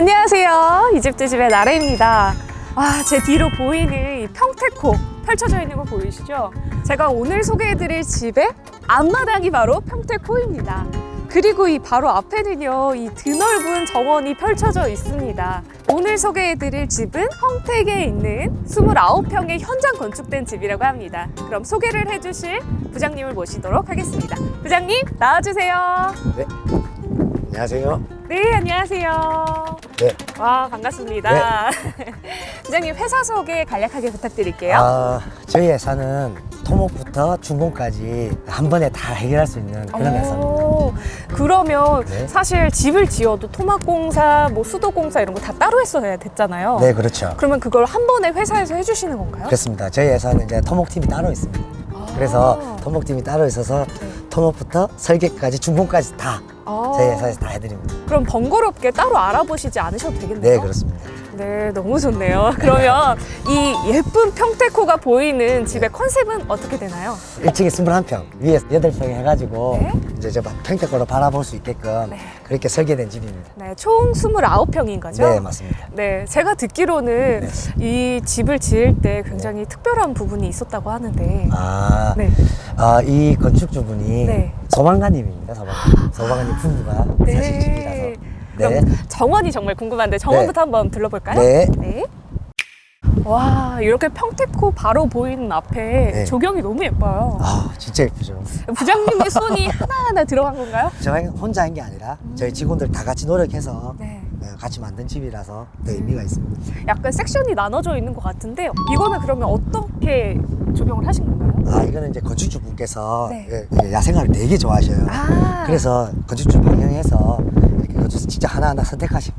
안녕하세요. 이집트 집의 나래입니다. 와, 제 뒤로 보이는 이 평택호 펼쳐져 있는 거 보이시죠? 제가 오늘 소개해드릴 집의 앞마당이 바로 평택호입니다. 그리고 이 바로 앞에는요, 이 드넓은 정원이 펼쳐져 있습니다. 오늘 소개해드릴 집은 평택에 있는 29평의 현장 건축된 집이라고 합니다. 그럼 소개를 해주실 부장님을 모시도록 하겠습니다. 부장님, 나와주세요. 네. 안녕하세요. 네, 안녕하세요. 네. 와, 반갑습니다. 부장님, 회사 소개 간략하게 부탁드릴게요. 아, 저희 회사는 토목부터 중공까지 한 번에 다 해결할 수 있는 그런 회사입니다. 오, 그러면 네. 사실 집을 지어도 토막공사, 뭐 수도공사 이런 거 다 따로 했어야 됐잖아요. 네, 그렇죠. 그러면 그걸 한 번에 회사에서 해주시는 건가요? 그렇습니다. 저희 회사는 이제 토목팀이 따로 있습니다. 아. 그래서 토목팀이 따로 있어서 네. 토목부터 설계까지 중공까지 다 아, 저희 회사에서 다 해드립니다. 그럼 번거롭게 따로 알아보시지 않으셔도 되겠네요. 네, 그렇습니다. 네, 너무 좋네요. 그러면 이 예쁜 평택호가 보이는 집의 컨셉은 어떻게 되나요? 1층에 21평, 위에 8평 해가지고 네. 이제 저 평택으로 바라볼 수 있게끔 네. 그렇게 설계된 집입니다. 네, 총 29평인 거죠? 네, 맞습니다. 네, 제가 듣기로는 이 집을 지을 때 굉장히 특별한 부분이 있었다고 하는데. 아, 네. 아, 이 건축주분이 네. 소방관님입니다. 소방관. 소방관님 부부가 사신 집이라서. 그럼 정원이 정말 궁금한데 정원부터 한번 들러볼까요? 네. 네. 와, 이렇게 평택호 바로 보이는 앞에 네. 조경이 너무 예뻐요. 아, 진짜 예쁘죠. 부장님의 손이 하나하나 들어간 건가요? 제가 혼자 한 게 아니라 저희 직원들 다 같이 노력해서 네. 네, 같이 만든 집이라서 더 의미가 있습니다. 약간 섹션이 나눠져 있는 것 같은데 이거는 그러면 어떻게 조경을 하신 건가요? 아, 이거는 이제 건축주 분께서 네. 예, 예, 야생화를 되게 좋아하셔요. 아, 그래서 건축주 방향해서 건축 진짜 하나하나 선택하신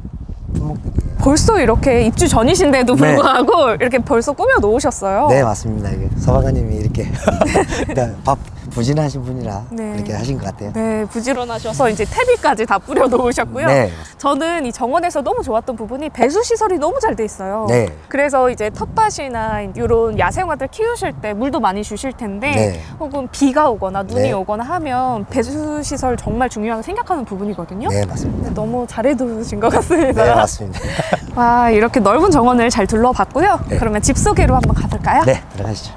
품목들이에요. 벌써 이렇게 입주 전이신데도 네. 불구하고 이렇게 벌써 꾸며 놓으셨어요. 네, 맞습니다. 이게 서방관님이 이렇게 일단 밥 부진하신 분이라 네. 이렇게 하신 것 같아요. 네, 부지런하셔서 이제 퇴비까지 다 뿌려 놓으셨고요. 네. 저는 이 정원에서 너무 좋았던 부분이 배수 시설이 너무 잘 돼 있어요. 네. 그래서 이제 텃밭이나 이런 야생화들 키우실 때 물도 많이 주실 텐데 네. 혹은 비가 오거나 눈이 네. 오거나 하면 배수 시설 정말 중요하게 생각하는 부분이거든요. 네, 맞습니다. 너무 잘해 두신 것 같습니다. 네, 맞습니다. 와, 이렇게 넓은 정원을 잘 둘러봤고요. 네. 그러면 집 소개로 한번 가볼까요? 네, 들어가시죠.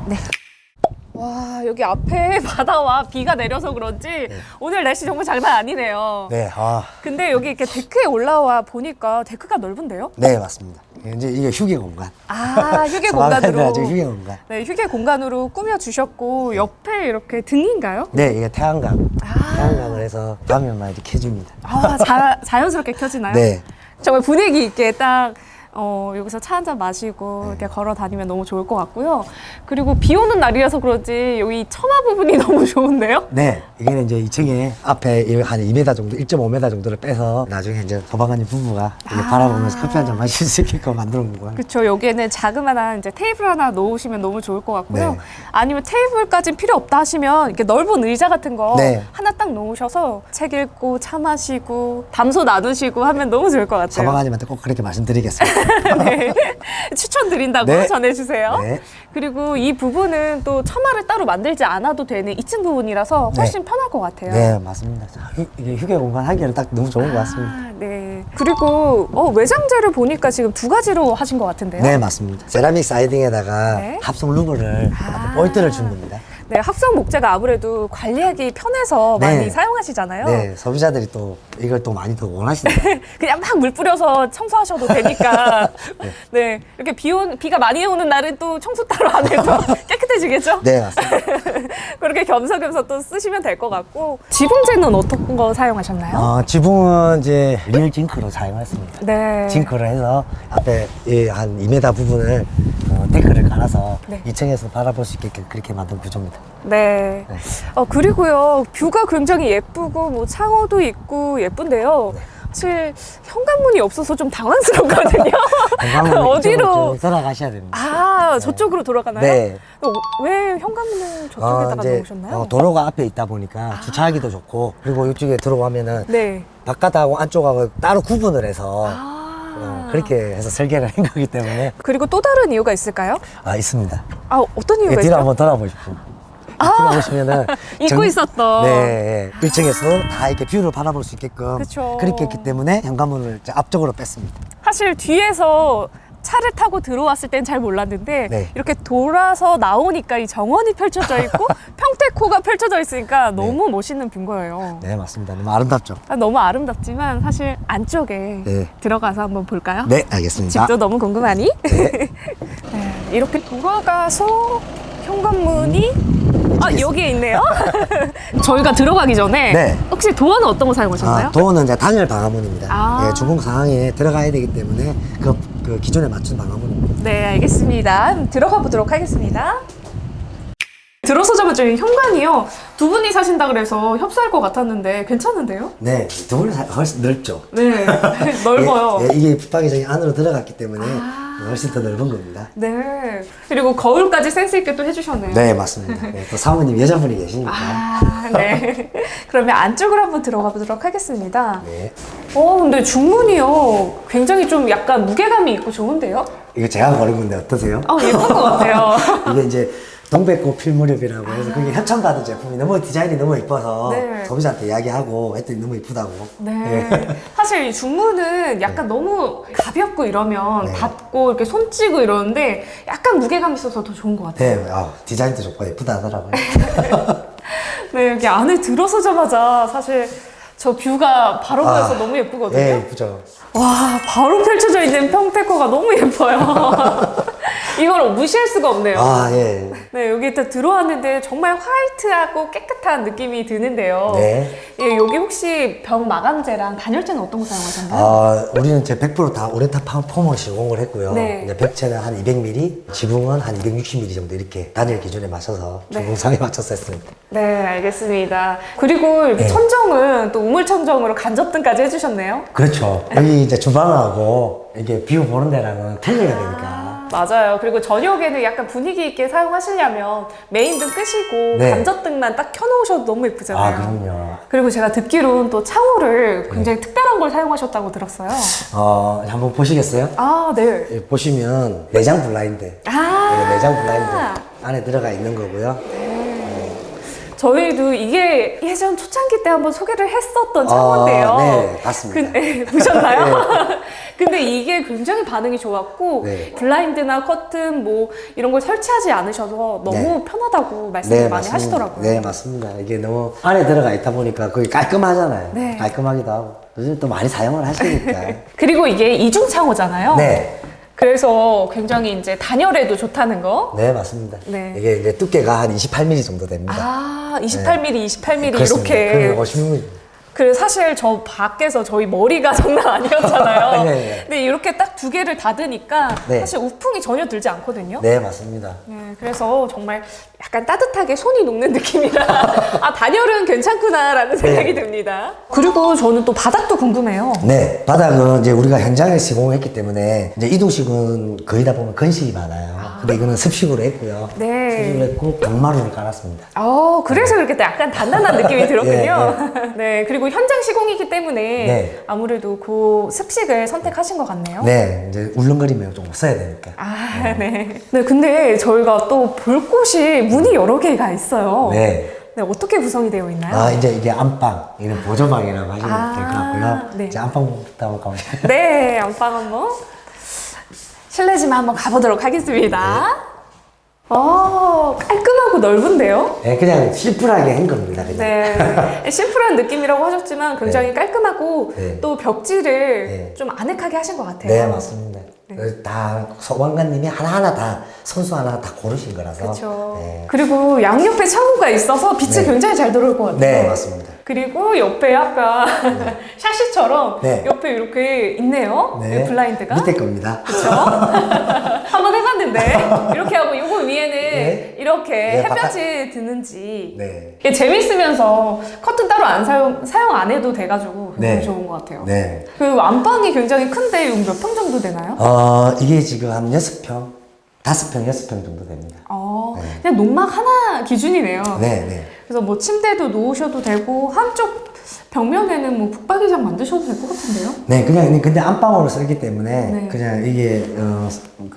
와, 여기 앞에 바다와 비가 내려서 그런지 오늘 날씨 정말 장난 아니네요. 네, 아, 근데 여기 이렇게 데크에 올라와 보니까 데크가 넓은데요? 네, 맞습니다. 이제 이게 휴게 공간. 아, 휴게 공간으로. 아주 휴게 공간. 네, 휴게 공간으로 꾸며 주셨고 옆에 이렇게 등인가요? 네, 이게 태양광. 아. 태양광을 해서 밤에만 이렇게 켜줍니다. 아, 자, 자연스럽게 켜지나요? 네. 정말 분위기 있게 딱 어, 여기서 차 한 잔 마시고 이렇게 걸어 다니면 너무 좋을 것 같고요. 그리고 비 오는 날이라서 그런지 여기 처마 부분이 너무 좋은데요? 네, 이게는 이제 2층에 앞에 이- 한 2m 정도, 1.5m 정도를 빼서 나중에 이제 소방관님 부부가 이렇게 아. 바라보면서 커피 한 잔 마실 수 있게끔 만들어 놓은 거예요. 그렇죠. 여기에는 자그마한 이제 테이블 하나 놓으시면 너무 좋을 것 같고요. 네. 아니면 테이블까지는 필요 없다 하시면 이렇게 넓은 의자 같은 거 네. 하나 딱 놓으셔서 책 읽고 차 마시고 담소 나누시고 하면 너무 좋을 것 같아요. 소방관님한테 꼭 그렇게 말씀드리겠습니다. 네. 추천드린다고 네. 전해주세요. 네. 그리고 이 부분은 또 처마를 따로 만들지 않아도 되는 2층 부분이라서 훨씬 편할 것 같아요. 네, 맞습니다. 휴, 이게 휴게 공간 하기에는 딱 너무 좋은 것 같습니다. 아, 네. 그리고 어, 외장재를 보니까 지금 두 가지로 하신 것 같은데요. 네, 맞습니다. 세라믹 사이딩에다가 네. 합성 루브를 아. 포인트를 준 겁니다. 네, 합성 목재가 아무래도 관리하기 편해서 네. 많이 사용하시잖아요. 네, 소비자들이 또 이걸 또 많이 더 원하시더라고요. 그냥 막 물 뿌려서 청소하셔도 되니까. 네. 이렇게 비 온, 비가 많이 오는 날은 또 청소 따로 안 해도 깨끗해지겠죠? 네, 맞습니다. 그렇게 겸사겸사 또 쓰시면 될 것 같고. 지붕재는 어떤 거 사용하셨나요? 어, 지붕은 이제 리얼 징크로 사용했습니다. 네. 징크를 해서 앞에 이한 2m 부분을 어, 데크를 깔아서 네. 2층에서 바라볼 수 있게 그렇게 만든 구조입니다. 네. 네. 어, 그리고요, 뷰가 굉장히 예쁘고, 뭐, 창호도 있고, 예쁜데요. 네. 사실, 현관문이 없어서 좀 당황스럽거든요. 어디로? 돌아가셔야 됩니다. 아, 저쪽으로 돌아가나요? 네. 어, 왜 현관문을 저쪽에다가 놓으셨나요? 어, 도로가 앞에 있다 보니까 주차하기도 좋고 그리고 이쪽에 들어가면은 네. 바깥하고 안쪽하고 따로 구분을 해서 아. 어, 그렇게 해서 설계를 한 거기 때문에 그리고 또 다른 이유가 있을까요? 아 있습니다. 아, 어떤 이유가 뒤로 있어요? 한번 돌아보십시오. 들어오시면은 잊고 정- 있었던. 네, 1층에서 다 이렇게 뷰를 바라볼 수 있게끔 그쵸. 그렇게 했기 때문에 현관문을 이제 앞쪽으로 뺐습니다. 사실 뒤에서 차를 타고 들어왔을 땐 잘 몰랐는데 네. 이렇게 돌아서 나오니까 이 정원이 펼쳐져 있고 평택호가 펼쳐져 있으니까 너무 멋있는 뷰인 거예요. 네, 맞습니다. 너무 아름답죠? 아, 너무 아름답지만 사실 안쪽에 네. 들어가서 한번 볼까요? 네, 알겠습니다. 집도 너무 궁금하니? 네, 이렇게 돌아가서 현관문이 아 여기에 있네요. 저희가 들어가기 전에 네. 혹시 도어는 어떤 거 사용하셨나요? 아, 도어는 이제 단열 방화문입니다. 아. 예, 주공 상황에 들어가야 되기 때문에 그, 그 기존에 맞춘 방화문입니다. 네, 알겠습니다. 들어가 보도록 하겠습니다. 들어서자마자 이 현관이요. 두 분이 사신다 그래서 협소할 것 같았는데 괜찮은데요? 네, 두 분은 훨씬 넓죠. 네, 넓어요. 예, 예, 이게 붙박이장이 안으로 들어갔기 때문에 아. 훨씬 더 넓은 겁니다. 네. 그리고 거울까지 센스 있게 또 해주셨네요. 네, 맞습니다. 네, 또 사모님 여자분이 계시니까. 아, 네. 그러면 안쪽으로 한번 들어가 보도록 하겠습니다. 네. 어, 근데 중문이요. 굉장히 좀 약간 무게감이 있고 좋은데요? 이거 제가 고른 건데 어떠세요? 어, 예쁜 것 같아요. 이게 이제 동백꽃 필 무렵이라고 해서 그게 협찬받은 제품이 너무 디자인이 너무 이뻐서 네. 소비자한테 이야기하고 했더니 너무 이쁘다고. 네. 예. 사실 이 중문은 약간 너무 가볍고 이러면 네. 닫고 이렇게 손 찌고 이러는데 약간 무게감 있어서 더 좋은 것 같아요. 네, 아, 디자인도 좋고 예쁘다 하더라고요. 네, 여기 안에 들어서자마자 사실 저 뷰가 바로 보여서 너무 예쁘거든요. 네, 예쁘죠. 와, 바로 펼쳐져 있는 평택호가 너무 예뻐요. 이걸 무시할 수가 없네요. 아, 예. 네, 여기 일단 들어왔는데 정말 화이트하고 깨끗한 느낌이 드는데요. 네. 예, 여기 혹시 벽 마감재랑 단열재는 어떤 거 사용하셨나요? 아, 우리는 이제 100%다 우레탄 폼을 시공을 했고요. 네. 이제 벽체는 한 200mm, 지붕은 한 260mm 정도 이렇게 단일 기준에 맞춰서 네. 주공상에 맞춰서 했습니다. 네, 알겠습니다. 그리고 이렇게 네. 천정은 또 우물 천정으로 간접등까지 해주셨네요. 그렇죠. 여기 이제 주방하고 이게 뷰 보는 데랑은 틀려야 되니까. 맞아요. 그리고 저녁에는 약간 분위기 있게 사용하시려면 메인 등 끄시고 네. 간접등만 딱 켜놓으셔도 너무 예쁘잖아요. 아, 그럼요. 그리고 제가 듣기로는 또 창호를 네. 굉장히 특별한 걸 사용하셨다고 들었어요. 어, 한번 보시겠어요? 아, 네. 예, 보시면 내장 블라인드. 아, 이게 내장 블라인드 안에 들어가 있는 거고요. 저희도 이게 예전 초창기 때 한번 소개를 했었던 창호인데요. 아, 네, 봤습니다. 그, 네, 보셨나요? 근데 이게 굉장히 반응이 좋았고 네. 블라인드나 커튼 뭐 이런 걸 설치하지 않으셔서 너무 네. 편하다고 말씀을 많이 하시더라고요. 네, 맞습니다. 이게 너무 안에 들어가 있다 보니까 거의 깔끔하잖아요. 네. 깔끔하기도 하고. 요즘 또 많이 사용을 하시니까. 그리고 이게 이중 창호잖아요. 네. 그래서 굉장히 이제 단열에도 좋다는 거. 네, 맞습니다. 네. 이게 이제 두께가 한 28mm 정도 됩니다. 아, 28mm, 28mm 네. 그렇습니다. 이렇게. 그러면 50mm. 그 사실 저 밖에서 저희 머리가 장난 아니었잖아요. 네, 네. 근데 이렇게 딱 두 개를 닫으니까 네. 사실 우풍이 전혀 들지 않거든요. 네, 맞습니다. 네, 그래서 정말 약간 따뜻하게 손이 녹는 느낌이라 아 단열은 괜찮구나라는 생각이 네. 듭니다. 그리고 저는 또 바닥도 궁금해요. 네, 바닥은 이제 우리가 현장에 시공했기 때문에 이제 이동식은 거의 다 보면 건식이 많아요. 근데 이거는 습식으로 했고요. 네. 습식으로 했고 강마루를 깔았습니다. 어, 그래서 그렇게 또 약간 단단한 느낌이 들었군요. 예, 네, 그리고 현장 시공이기 때문에 네. 아무래도 그 습식을 선택하신 것 같네요. 네, 이제 울렁거리면 좀 없어야 되니까. 아, 네. 네, 근데 저희가 또 볼 곳이 문이 여러 개가 있어요. 네. 네, 어떻게 구성이 되어 있나요? 아, 이제 이게 안방, 이는 보조방이라고 하시면 아, 될 것 같고요. 네. 이제 안방부터 한번 가보실까요? 네, 안방 한번 실내지만 한번 가보도록 하겠습니다. 어, 깔끔하고 넓은데요? 네, 그냥 심플하게 한 겁니다. 그냥. 네, 심플한 느낌이라고 하셨지만 굉장히 깔끔하고 네. 또 벽지를 네. 좀 아늑하게 하신 것 같아요. 네, 맞습니다. 다 소방관님이 하나하나 다 선수 하나 다 고르신 거라서. 그렇죠. 네, 그리고 양옆에 창호가 있어서 빛이 네. 굉장히 잘 들어올 것 같아요. 네, 맞습니다. 그리고 옆에 아까 샤시처럼 네. 옆에 이렇게 있네요. 이 블라인드가. 밑에 겁니다. 그렇죠? 한번 해봤는데 이렇게 하고 요거 위에는 네. 이렇게 네, 햇볕이 드는지 네. 이게 재밌으면서 커튼 따로 안 사용 사용 안 해도 돼가지고 네. 좋은 것 같아요. 네. 그 안방이 굉장히 큰데 몇 평 정도 되나요? 어, 이게 지금 한 6평, 5평, 6평 정도 됩니다. 어, 그냥 농막 하나 기준이네요. 네, 네. 그래서 뭐 침대도 놓으셔도 되고 한쪽 벽면에는 뭐 북박이장 만드셔도 될 것 같은데요? 네, 그냥 근데 안방으로 쓰기 때문에 네. 그냥 이게 어,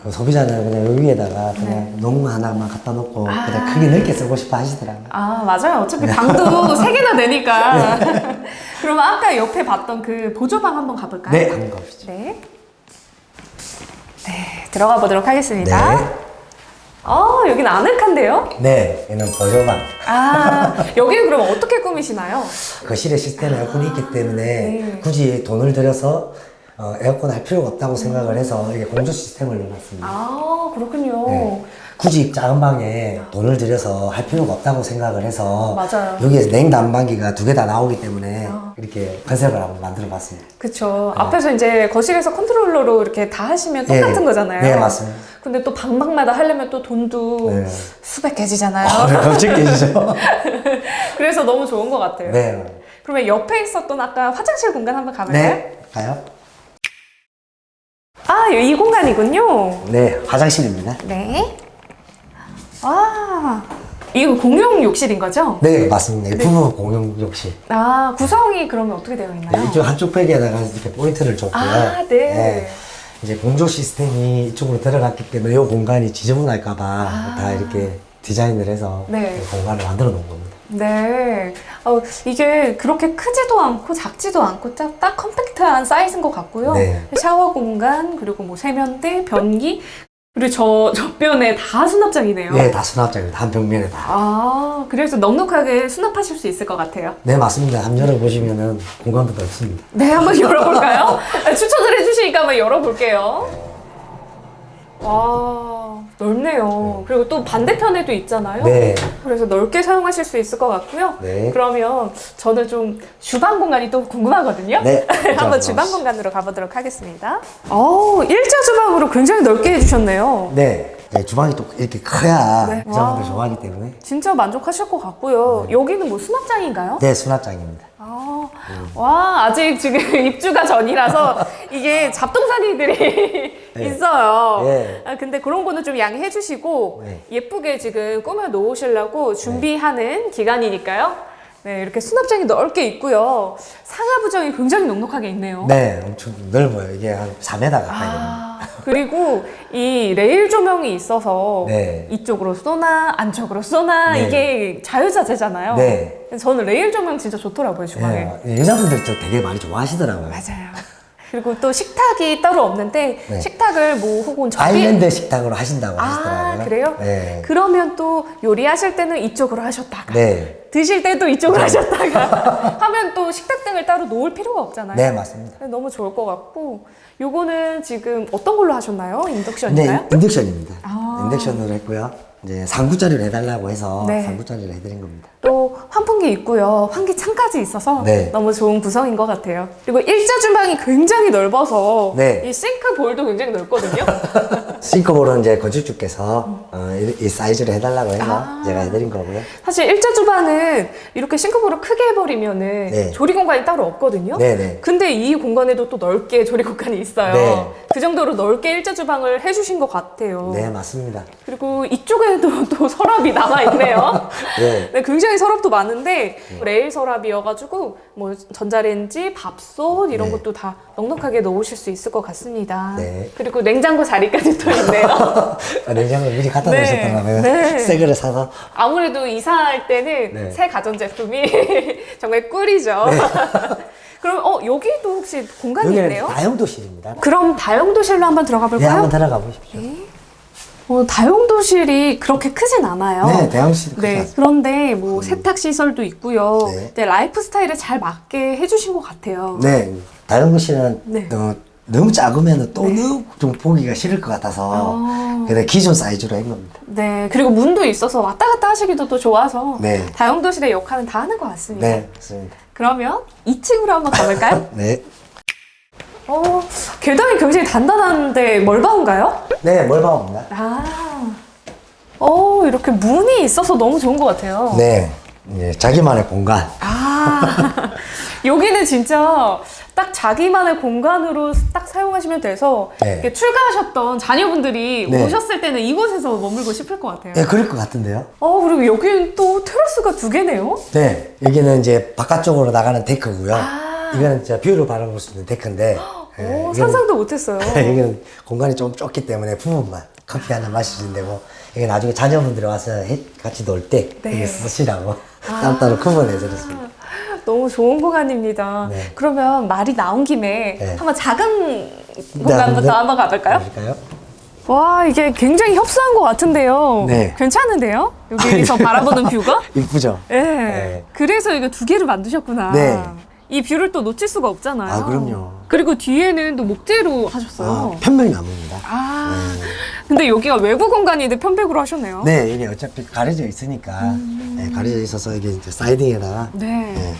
그 소비자는 그냥 여기에다가 그냥 네. 농 하나만 갖다 놓고 아. 그냥 크게 넓게 쓰고 싶어 하시더라고요. 아 맞아요. 어차피 방도 세 개나 되니까. 그러면 아까 옆에 봤던 그 보조방 한번 가볼까요? 네, 한번 가보시죠. 네. 네, 들어가 보도록 하겠습니다. 네. 아, 여긴 아늑한데요? 네, 얘는 보조방. 아, 여기는 그럼 어떻게 꾸미시나요? 거실에 시스템 에어컨이 있기 때문에 네. 굳이 돈을 들여서 어, 에어컨 할 필요가 없다고 생각을 해서 이게 공조 시스템을 넣어놨습니다. 아, 그렇군요. 네. 굳이 작은 방에 돈을 들여서 할 필요가 없다고 생각을 해서 맞아요. 여기에서 냉난방기가 두 개 다 나오기 때문에 아. 이렇게 컨셉을 한번 만들어 봤습니다. 그쵸. 앞에서 이제 거실에서 컨트롤러로 이렇게 다 하시면 똑같은 네. 거잖아요. 네, 맞습니다. 근데 또 방방마다 하려면 또 돈도 네. 수백 개지잖아요. 아, 깜짝 깨지죠? 그래서 너무 좋은 것 같아요. 네. 그러면 옆에 있었던 아까 화장실 공간 한번 가볼까요? 네. 가요? 아, 이 공간이군요. 네, 화장실입니다. 네. 아, 이거 공용 욕실인 거죠? 네, 맞습니다. 부부 공용 욕실. 아, 구성이 그러면 어떻게 되어 있나요? 네, 이쪽 한쪽 벽에다가 이렇게 포인트를 줬고요. 아, 네. 이제 공조 시스템이 이쪽으로 들어갔기 때문에 이 공간이 지저분할까봐 아. 다 이렇게 디자인을 해서 네. 이 공간을 만들어 놓은 겁니다. 네. 어, 이게 그렇게 크지도 않고 작지도 않고 딱, 딱 컴팩트한 사이즈인 것 같고요. 네. 샤워 공간, 그리고 뭐 세면대, 변기, 그리고 저, 저변에 다 수납장이네요. 네, 다 수납장입니다. 한 벽면에 다. 아, 그래서 넉넉하게 수납하실 수 있을 것 같아요. 네, 맞습니다. 한번 열어보시면은 공간도 넓습니다. 네, 한번 열어볼까요? 아, 추천을 해주시니까 한번 열어볼게요. 와, 넓네요. 그리고 또 반대편에도 있잖아요. 네. 그래서 넓게 사용하실 수 있을 것 같고요. 네. 그러면 저는 좀 주방 공간이 또 궁금하거든요. 네. 한번 주방 공간으로 가보도록 하겠습니다. 어, 일자 주방으로 굉장히 넓게 해주셨네요. 네. 네, 주방이 또 이렇게 커야 네. 여자분들 와. 좋아하기 때문에. 진짜 만족하실 것 같고요. 여기는 뭐 수납장인가요? 네, 수납장입니다. 아, 와, 아직 지금 입주가 전이라서 이게 잡동사니들이 네. 있어요. 네. 아, 근데 그런 거는 좀 양해해 주시고 네. 예쁘게 지금 꾸며 놓으시려고 준비하는 기간이니까요. 네, 이렇게 수납장이 넓게 있고요. 상하 부정이 굉장히 넉넉하게 있네요. 네, 엄청 넓어요. 이게 한 4m 가까이 됩니다. 아, 그리고 이 레일 조명이 있어서 네. 이쪽으로 쏘나 안쪽으로 쏘나 네. 이게 자유자재잖아요. 네. 저는 레일 조명 진짜 좋더라고요 주방에. 네, 여자분들 저 되게 많이 좋아하시더라고요. 맞아요. 그리고 또 식탁이 따로 없는데 네. 식탁을 뭐 혹은 접이 아일랜드 식당으로 하신다고 아 하시더라고요. 그래요? 네. 그러면 또 요리하실 때는 이쪽으로 하셨다가 네. 드실 때도 이쪽으로 하셨다가 하면 또 식탁 등을 따로 놓을 필요가 없잖아요. 네, 맞습니다. 너무 좋을 것 같고 요거는 지금 어떤 걸로 하셨나요? 네, 인덕션인가요? 인덕션입니다. 아. 인덕션으로 했고요. 이제 상구짜리를 해달라고 해서 네. 상구짜리를 해드린 겁니다. 또 환풍기 있고요. 환기창 까지 있어서 네. 너무 좋은 구성인 것 같아요. 그리고 일자 주방이 굉장히 넓어서 네. 이 싱크 볼도 굉장히 넓거든요. 싱크볼은 이제 건축주께서 어, 이, 이 사이즈를 해달라고 해서 아. 제가 해드린 거고요. 사실 일자 주방은 이렇게 싱크볼을 크게 해버리면은 네. 조리 공간이 따로 없거든요. 네네. 근데 이 공간에도 또 넓게 조리 공간이 있어요. 네. 그 정도로 넓게 일자 주방을 해주신 것 같아요. 네, 맞습니다. 그리고 이쪽에도 또 서랍이 남아 있네요. 네. 네, 굉장히 서랍도 많은데 레일 서랍이 어가지고 뭐 전자레인지, 밥솥 이런 네. 것도 다 넉넉하게 넣으실 수 있을 것 같습니다. 네. 그리고 냉장고 자리까지 또 있네요. 아, 냉장고를 미리 갖다 네. 놓으셨더라고요. 네. 새 거를 사서. 아무래도 이사할 때는 네. 새 가전제품이 정말 꿀이죠. 그럼 어 여기도 혹시 공간이 여기는 있네요? 다용도실입니다. 그럼 다용도실로 한번 들어가 네, 볼까요? 한번 들어가 보십시오. 어, 다용도실이 그렇게 크진 않아요. 네, 다용도실 크지 네, 않습니다. 그런데 뭐 세탁 시설도 있고요. 네. 네, 라이프 스타일에 잘 맞게 해주신 것 같아요. 네, 다용도실은 네. 어, 너무 작으면 또 네. 너무 좀 보기가 싫을 것 같아서 아. 그래 기존 사이즈로 한 겁니다. 네, 그리고 문도 있어서 왔다 갔다 하시기도 또 좋아서 네. 다용도실의 역할은 다 하는 것 같습니다. 네, 맞습니다. 그러면 2층으로 한번 가볼까요? 네. 어, 계단이 굉장히 단단한데 멀바운가요? 네, 멀방입니다. 아, 어, 이렇게 문이 있어서 너무 좋은 것 같아요. 네, 이제 자기만의 공간. 아, 여기는 진짜 딱 자기만의 공간으로 딱 사용하시면 돼서 네. 이렇게 출가하셨던 자녀분들이 네. 오셨을 때는 이곳에서 머물고 싶을 것 같아요. 예, 그럴 것 같은데요. 어, 그리고 여기는 또 테라스가 두 개네요? 네, 여기는 이제 바깥쪽으로 나가는 데크고요. 아. 이거는 진짜 뷰를 바라볼 수 있는 데크인데. 예, 오, 이거는- 상상도 못했어요. 여기는 공간이 좀 좁기 때문에 부부만 커피 하나 마시시면 되고 이게 나중에 자녀분들이 와서 해- 같이 놀 때 네. 이게 쓰시라고 따로따로 구분해드렸습니다. 너무 좋은 공간입니다. 네. 그러면 말이 나온 김에 네. 한번 작은 공간부터 네. 한번 가볼까요? 보실까요? 와, 이게 굉장히 협소한 것 같은데요. 네. 괜찮은데요? 여기서 바라보는 뷰가? 이쁘죠? 네. 네. 그래서 이거 두 개를 만드셨구나. 네. 이 뷰를 또 놓칠 수가 없잖아요. 아, 그럼요. 그리고 뒤에는 또 목재로 아, 하셨어요. 편백 나무입니다. 아. 근데 여기가 외부 공간인데 편백으로 하셨네요. 네, 이게 어차피 가려져 있으니까 네, 가려져 있어서 이게 이제 사이딩에다가 네. 네,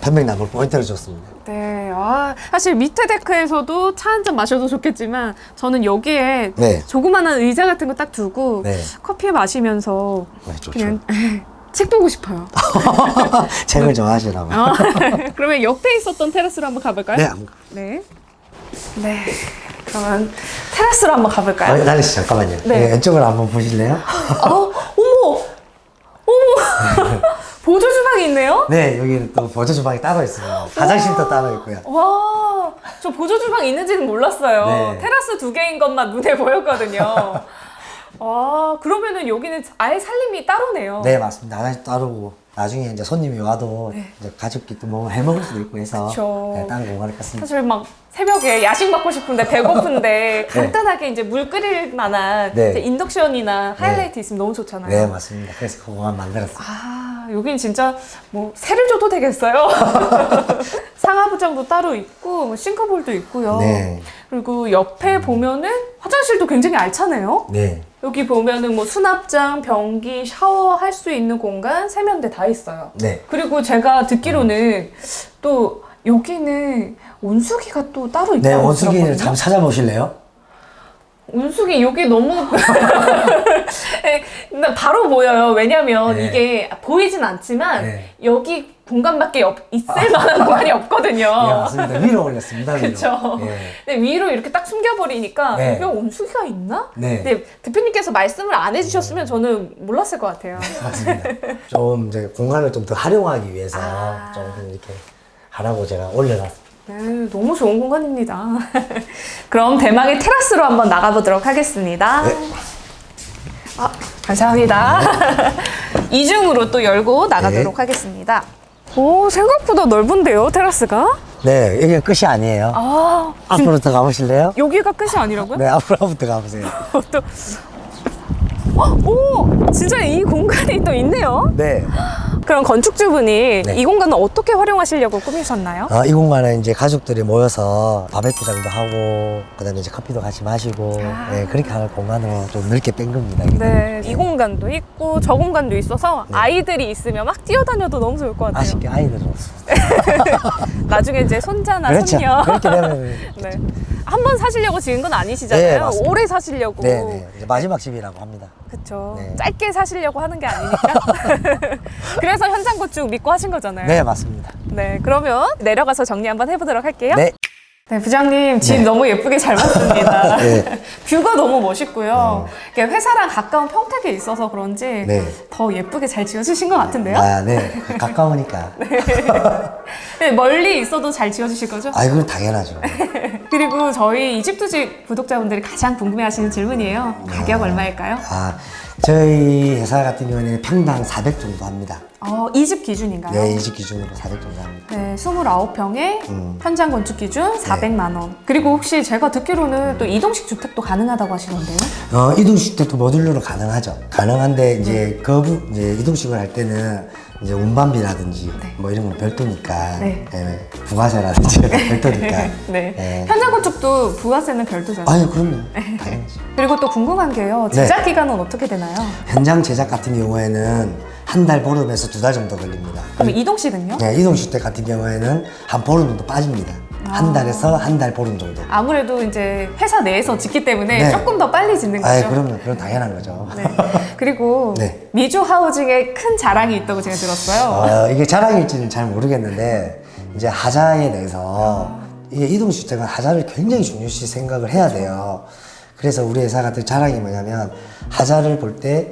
편백 나무를 포인트를 줬습니다. 네. 아, 사실 밑에 데크에서도 차 한 잔 마셔도 좋겠지만 저는 여기에 네. 조그마한 의자 같은 거 딱 두고 네. 커피 마시면서 네, 좋죠. 그냥 책 보고 싶어요. 책을 좋아하시라고. 아, 그러면 옆에 있었던 테라스로 한번 가볼까요? 네, 한번 네. 네. 그러면 테라스로 한번 가볼까요? 어, 나리 씨 잠깐만요. 네. 네, 왼쪽으로 한번 보실래요? 어, 어머! 어머! 보조 주방이 있네요? 네, 여기는 또 보조 주방이 따로 있습니다. 화장실도 따로 있고요. 와, 저 보조 주방 있는지는 몰랐어요. 네. 테라스 두 개인 것만 눈에 보였거든요. 와, 그러면은 여기는 아예 살림이 따로네요. 네, 맞습니다. 화장실 따로고 나중에 이제 손님이 와도 네. 이제 가족끼리 뭐 해먹을 수도 있고 해서 그쵸. 네, 다른 공간을 깠습니다. 사실 막 새벽에 야식 먹고 싶은데 배고픈데 간단하게 이제 물 끓일 만한 네. 이제 인덕션이나 하이라이트 있으면 너무 좋잖아요. 네, 맞습니다. 그래서 그 공간 만들었어요. 아, 여긴 진짜 뭐 새를 줘도 되겠어요. 상하부장도 따로 있고 뭐 싱크볼도 있고요. 네. 그리고 옆에 보면은 화장실도 굉장히 알차네요. 네. 여기 보면은 뭐 수납장, 변기, 샤워 할 수 있는 공간 세면대 다 있어요. 네. 그리고 제가 듣기로는 또 여기는 온수기가 또 따로 있다고 네, 원숭이를 들었거든요. 잠 찾아보실래요? 온수기 여기 너무 네, 바로 보여요. 왜냐면 네. 이게 보이진 않지만 네. 여기 공간밖에 없, 있을 만한 공간이 없거든요. 네, 맞습니다. 위로 올렸습니다. 위로. 그쵸. 예. 근데 위로 이렇게 딱 숨겨버리니까 네. 여기 온수기가 있나? 네. 근데 대표님께서 말씀을 안 해주셨으면 저는 몰랐을 것 같아요. 맞습니다. 좀 이제 공간을 좀 더 활용하기 위해서 아. 조금 이렇게 하라고 제가 올려놨습니다. 네, 너무 좋은 공간입니다. 그럼 대망의 테라스로 한번 나가보도록 하겠습니다. 네. 아, 감사합니다. 이중으로 또 열고 나가도록 네. 하겠습니다. 오, 생각보다 넓은데요, 테라스가? 네, 여기가 끝이 아니에요. 아, 앞으로 더 가보실래요? 여기가 끝이 아니라고요? 네, 앞으로 한번 더 가보세요. 또, 어, 오, 진짜 이 공간이 또 있네요. 네. 그럼 건축주분이 네. 이 공간을 어떻게 활용하시려고 꾸미셨나요? 어, 이 공간은 이제 가족들이 모여서 바베큐장도 하고, 그 다음에 이제 커피도 같이 마시고, 아. 네, 그렇게 하는 공간으로 좀 넓게 뺀 겁니다. 여기는. 네, 이 공간도 있고 저 공간도 있어서 아이들이 있으면 막 뛰어다녀도 너무 좋을 것 같아요. 아쉽게 아이들은 없습니다. 나중에 이제 손자나 그렇죠. 손녀 그렇게 되면. 네. 한 번 사시려고 지은 건 아니시잖아요. 네, 맞습니다. 오래 사시려고. 네, 네. 이제 마지막 집이라고 합니다. 그쵸. 네. 짧게 사시려고 하는 게 아니니까. 그래서 현장 건축 믿고 하신 거잖아요. 네, 맞습니다. 네, 그러면 내려가서 정리 한번 해보도록 할게요. 네. 네, 부장님 집 네. 너무 예쁘게 잘 봤습니다. 네. 뷰가 너무 멋있고요. 이게 회사랑 가까운 평택에 있어서 그런지 네. 더 예쁘게 잘 지어주신 것 같은데요. 아, 네. 가까우니까. 네, 멀리 있어도 잘 지어주실 거죠? 아, 이건 당연하죠. 그리고 저희 이집투집 구독자분들이 가장 궁금해하시는 질문이에요. 가격 얼마일까요? 아, 저희 회사 같은 경우에는 평당 400 정도 합니다. 어, 이집 기준인가요? 네, 이집 기준으로 400 정도 합니다. 네, 29평에 음. 현장 건축 기준 400만 원. 그리고 혹시 제가 듣기로는 또 이동식 주택도 가능하다고 하시던데요? 어, 이동식도 모듈러로 가능하죠. 가능한데 이제 그 부- 이제 이동식을 할 때는 이제 운반비라든지 네. 뭐 이런 건 별도니까 네. 예, 부가세라든지 별도니까. 네. 예. 현장 건축도 부가세는 별도잖아요. 아유 그럼요. 당연하죠. 그리고 또 궁금한 게요. 네. 제작 기간은 어떻게 되나요? 현장 제작 같은 경우에는 한 달 보름에서 두 달 정도 걸립니다. 그럼 이동식은요? 네, 이동주택 같은 경우에는 한 보름 정도 빠집니다. 아. 한 달에서 한 달 보름 정도. 아무래도 이제 회사 내에서 짓기 때문에 네. 조금 더 빨리 짓는 거죠. 아예 그럼요. 그건 당연한 거죠. 네. 그리고 네. 미주 하우징에 큰 자랑이 있다고 제가 들었어요. 어, 이게 자랑일지는 잘 모르겠는데 이제 하자에 대해서 이 이동주택은 하자를 굉장히 중요시 생각을 해야 돼요. 그래서 우리 회사 같은 자랑이 뭐냐면 하자를 볼 때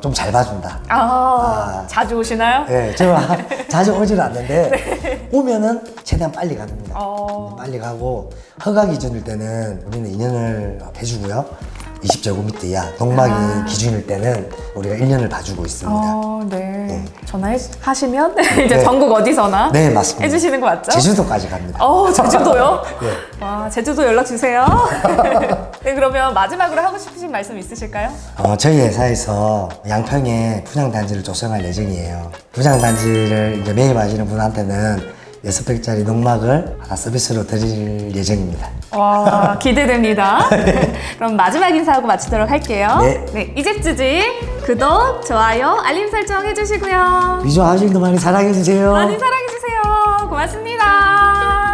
좀 잘 봐준다. 아, 자주 오시나요? 네, 제가 자주 오지는 않는데 오면은 최대한 빨리 갑니다. 어. 빨리 가고 허가 기준일 때는 우리는 2년을 해주고요. 20제곱미터 이하 농막이 아. 기준일 때는 우리가 1년을 봐주고 있습니다. 어, 네. 전화하시면 이제 네. 전국 어디서나 네, 맞습니다. 해주시는 거 맞죠? 제주도까지 갑니다. 어, 제주도요? 네. 와, 제주도 연락 주세요. 네, 그러면 마지막으로 하고 싶으신 말씀 있으실까요? 어, 저희 회사에서 양평에 분양단지를 조성할 예정이에요. 분양단지를 이제 매입하시는 분한테는 600짜리 농막을 하나 서비스로 드릴 예정입니다. 와, 기대됩니다. 그럼 마지막 인사하고 마치도록 할게요. 네. 이집주지 구독, 좋아요, 알림 설정 해주시고요. 위조 하실도 많이 사랑해주세요. 많이 사랑해주세요. 고맙습니다.